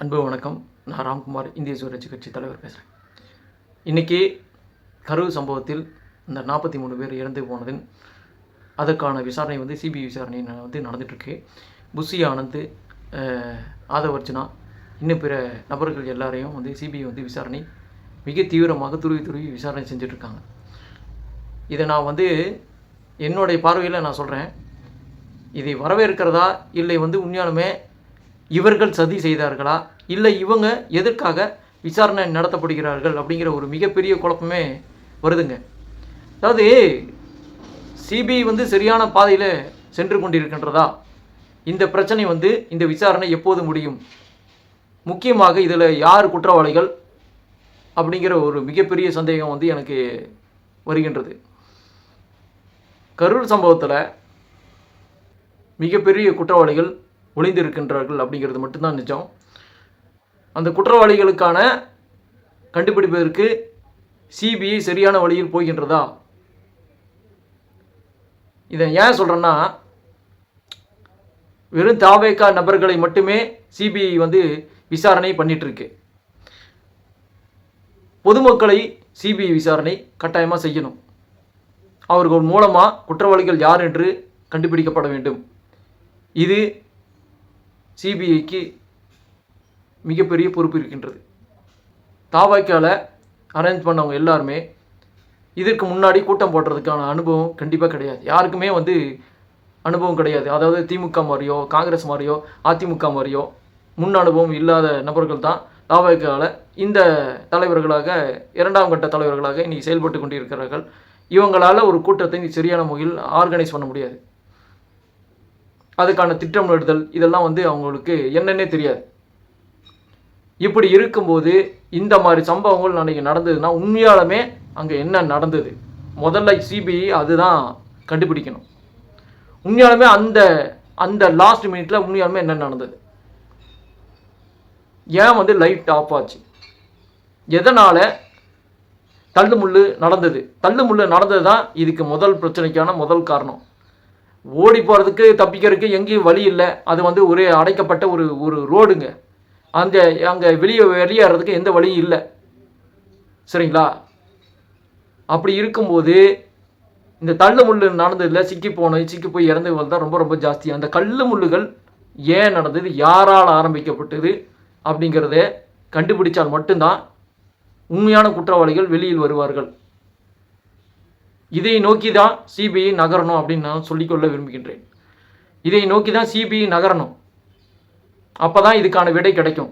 அன்பு வணக்கம். நான் ராம்குமார் இந்திய சுயராட்சி கட்சி தலைவர் பேசுகிறேன் இன்றைக்கி கரூர் சம்பவத்தில் இந்த நாற்பத்தி மூணு பேர் இறந்து போனதின் அதற்கான விசாரணை வந்து சிபிஐ விசாரணை வந்து நடந்துகிட்ருக்கு புஷி ஆனந்த் ஆதவர்ஜனா இன்னும் பிற நபர்கள் எல்லாரையும் வந்து சிபிஐ வந்து விசாரணை மிக தீவிரமாக துருவி துருவி விசாரணை செஞ்சுட்ருக்காங்க இதை நான் வந்து என்னுடைய பார்வையில் நான் சொல்கிறேன் இதை வரவேற்கிறதா இல்லை வந்து உண்மையாலுமே இவர்கள் சதி செய்தார்களா? இல்லை இவங்க எதற்காக விசாரணை நடத்தப்படுகிறார்கள் அப்படிங்கிற ஒரு மிகப்பெரிய குழப்பமே வருதுங்க. அதாவது சிபிஐ வந்து சரியான பாதையில் சென்று கொண்டிருக்கின்றதா? இந்த பிரச்சனை வந்து இந்த விசாரணை எப்போது முடியும்? முக்கியமாக இதில் யார் குற்றவாளிகள் அப்படிங்கிற ஒரு மிகப்பெரிய சந்தேகம் வந்து எனக்கு வருகின்றது. கரூர் சம்பவத்தில் மிகப்பெரிய குற்றவாளிகள் ஒளிந்திருக்கின்றார்கள் அப்படிங்கிறது மட்டும்தான் நிஜம். அந்த குற்றவாளிகளுக்கான கண்டுபிடிப்பதற்கு சிபிஐ சரியான வழியில் போகின்றதா? இதை ஏன் சொல்கிறேன்னா வெறும் தாவேக்கா நபர்களை மட்டுமே சிபிஐ வந்து விசாரணை பண்ணிகிட்ருக்கு பொதுமக்களை சிபிஐ விசாரணை கட்டாயமாக செய்யணும். அவர்கள் மூலமாக குற்றவாளிகள் யார் என்று கண்டுபிடிக்கப்பட வேண்டும். இது சிபிஐக்கு மிகப்பெரிய பொறுப்பு இருக்கின்றது. தாவாய்க்கால அரேஞ்ச் பண்ணவங்க எல்லாருமே இதற்கு முன்னாடி கூட்டம் போடுறதுக்கான அனுபவம் கண்டிப்பாக கிடையாது. யாருக்குமே வந்து அனுபவம் கிடையாது. அதாவது திமுக மாதிரியோ காங்கிரஸ் மாதிரியோ அதிமுக மாதிரியோ முன் அனுபவம் இல்லாத நபர்கள் தான் தாவாய்க்கால இந்த தலைவர்களாக இரண்டாம் கட்ட தலைவர்களாக இன்றைக்கி செயல்பட்டு கொண்டிருக்கிறார்கள். இவங்களால் ஒரு கூட்டத்தை சரியான முறையில் ஆர்கனைஸ் பண்ண முடியாது. அதுக்கான திட்டமிடுதல் இதெல்லாம் வந்து அவங்களுக்கு என்னன்னே தெரியாது. இப்படி இருக்கும்போது இந்த மாதிரி சம்பவங்கள் அன்றைக்கி நடந்ததுன்னா உண்மையாலுமே அங்கே என்ன நடந்தது? முதல்ல சிபிஐ அதுதான் கண்டுபிடிக்கணும். உண்மையாலுமே அந்த அந்த லாஸ்ட் மினிட்ல உண்மையாலுமே என்ன நடந்தது? ஏன் வந்து லைட் ஆஃப் ஆச்சு? எதனால் தள்ளுமுள்ளு நடந்தது? தள்ளுமுள்ளு நடந்தது தான் இதுக்கு முதல் பிரச்சனைக்கான முதல் காரணம். ஓடி போகிறதுக்கு தப்பிக்கிறதுக்கு எங்கேயும் வழி இல்லை. அது வந்து ஒரே அடைக்கப்பட்ட ஒரு ஒரு ரோடுங்க. அந்த அங்கே வெளியே வெளியேறதுக்கு எந்த வழியும் இல்லை. சரிங்களா? அப்படி இருக்கும்போது இந்த தள்ளு முள்ளு நடந்ததில் சிக்கி போன சிக்கி போய் இறந்தவர்கள் தான் ரொம்ப ரொம்ப ஜாஸ்தி. அந்த கல் முள்ளுகள் ஏன் நடந்தது யாரால் ஆரம்பிக்கப்பட்டது அப்படிங்கிறத கண்டுபிடிச்சால் மட்டும்தான் உண்மையான குற்றவாளிகள் வெளியில் வருவார்கள். இதை நோக்கி தான் சிபிஐ நகரணும் அப்படின்னு நான் சொல்லிக்கொள்ள விரும்புகின்றேன். இதை நோக்கி தான் சிபிஐ நகரணும். அப்போ தான் இதுக்கான விடை கிடைக்கும்.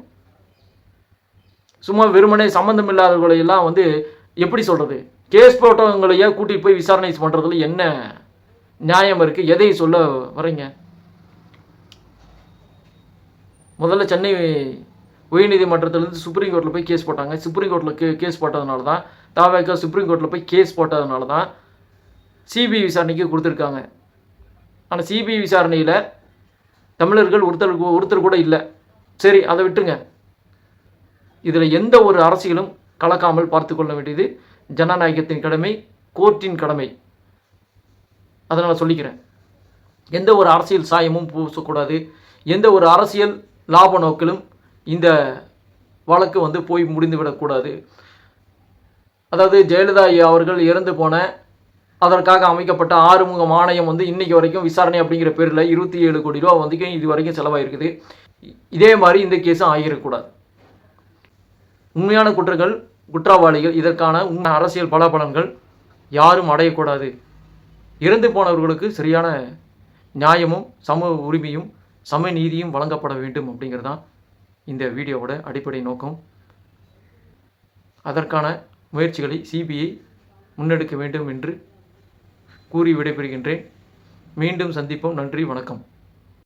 சும்மா வெறுமனே சம்மந்தம் இல்லாதவர்களையெல்லாம் வந்து எப்படி சொல்கிறது கேஸ் போட்டவங்களையே கூட்டிகிட்டு போய் விசாரணை பண்ணுறதுல என்ன நியாயம் இருக்குது எதை சொல்ல வரீங்க முதல்ல சென்னை உயர்நீதிமன்றத்திலேருந்து சுப்ரீம் கோர்ட்டில் போய் கேஸ் போட்டாங்க. சுப்ரீம் கோர்ட்டில் கே கேஸ் போட்டதுனால தான் தாவேக்கா சுப்ரீம் கோர்ட்டில் போய் கேஸ் போட்டதுனால தான் சிபிஐ விசாரணைக்கு கொடுத்துருக்காங்க. ஆனால் சிபிஐ விசாரணையில் தமிழர்கள் ஒருத்தர் கூ- ஒருத்தர் கூட இல்லை. சரி அதை விட்டுருங்க. இதில் எந்த ஒரு அரசியலும் கலக்காமல் பார்த்து கொள்ள வேண்டியது ஜனநாயகத்தின் கடமை கோர்ட்டின் கடமை. அதை நான் சொல்லிக்கிறேன். எந்த ஒரு அரசியல் சாயமும் பூசக்கூடாது. எந்த ஒரு அரசியல் லாப நோக்கிலும் இந்த வழக்கு வந்து போய் முடிந்துவிடக்கூடாது. அதாவது ஜெயலலிதா அவர்கள் இறந்து போன அதற்காக அமைக்கப்பட்ட ஆறுமுகம் ஆணையம் வந்து இன்றைக்கி வரைக்கும் விசாரணை அப்படிங்கிற பேரில் இருபத்தி ஏழு கோடி ரூபா வந்து இது வரைக்கும் செலவாயிருக்குது. இதே மாதிரி இந்த கேஸும் ஆகிடக்கூடாது உண்மையான குற்றங்கள் குற்றவாளிகள் இதற்கான உண்மை அரசியல் பலாபலன்கள் யாரும் அடையக்கூடாது. இறந்து போனவர்களுக்கு சரியான நியாயமும் சம உரிமையும் சம நீதியும் வழங்கப்பட வேண்டும் அப்படிங்கிறது தான் இந்த வீடியோவோட அடிப்படை நோக்கம். அதற்கான முயற்சிகளை சிபிஐ முன்னெடுக்க வேண்டும் என்று கூறி விடைபெறுகின்றேன். மீண்டும் சந்திப்போம். நன்றி. வணக்கம்.